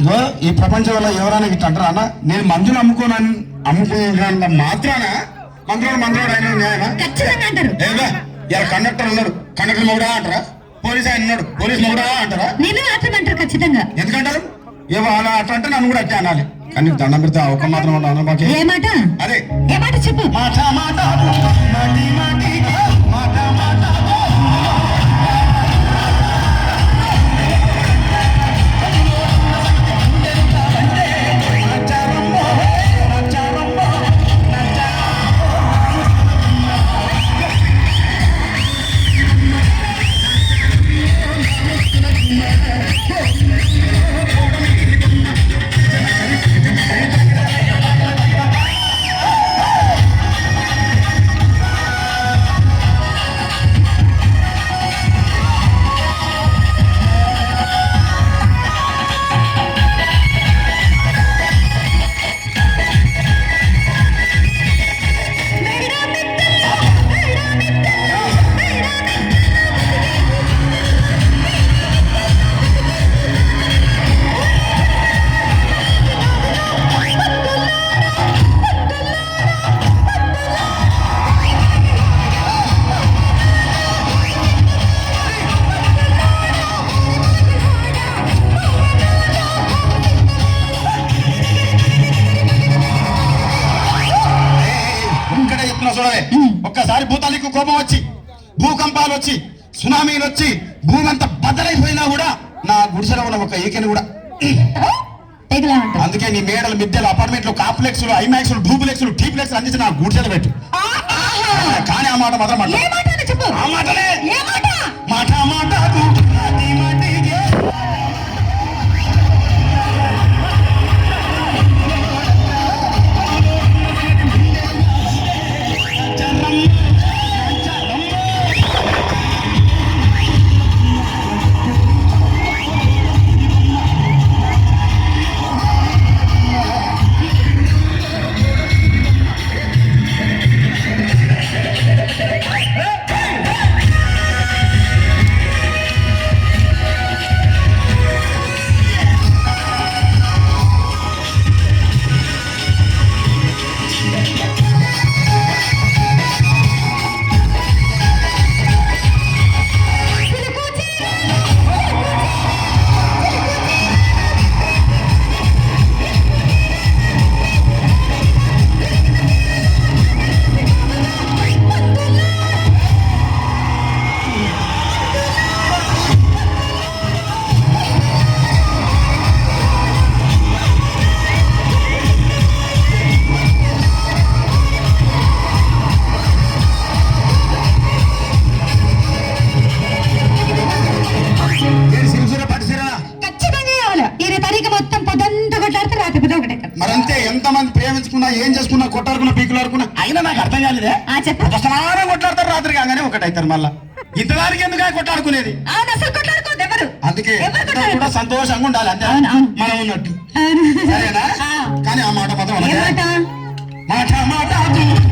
ఇగో ఈ ప్రపంచంలో ఎవరైనా ఇట్లా అంటారా? అన్న నేను మందులు అమ్ముకోనని అమ్ముకున్నంత మాత్రాన ఖచ్చితంగా అంటారు. ఏవే ఇలా కండక్టర్ ఉన్నాడు. కండక్టర్ మొగుడా అంటారా? పోలీస్ ఆయన ఉన్నాడు. పోలీస్ మొగుడా అంటారా? ఖచ్చితంగా. ఎందుకంటారు? ఏవో అలా అట్లా అంటే నన్ను కూడా అట్లా అనాలి. కానీ దండం పెడితే ఒక మాత్రం అదే. మాట చెప్పు. మాట మాట. కోపం వచ్చి భూకంపాలు వచ్చి సునామీలు వచ్చి భూమి అంతా బద్దలైపోయినా కూడా నా గుడిసెలో ఉన్న ఒక ఏకెని కూడా. అందుకే నీ మేడలు మిద్దెలు అపార్ట్మెంట్లు కాంప్లెక్స్ ఐమాక్స్ డూప్లెక్స్ టీప్లెక్స్ అందించి నా గుడిసెలు పెట్టు. కానీ ఆ మాట మాత్రం చెప్పు. ప్రేమించుకున్నా ఏం చేసుకున్నా కొట్టాడుకున్నా పీకులు ఆడుకున్నా అయినా నాకు అర్థం కాలేదే. స్నానం కొట్లాడతారు రాత్రి కాగానే ఒకటైతారు మళ్ళా. ఇంతదానికి ఎందుకు ఎవరు? అందుకే కూడా సంతోషంగా ఉండాలి అంతే. మనం ఉన్నట్టు. సరేనా. కానీ ఆ మాట మాత్రం మాటి? మాటి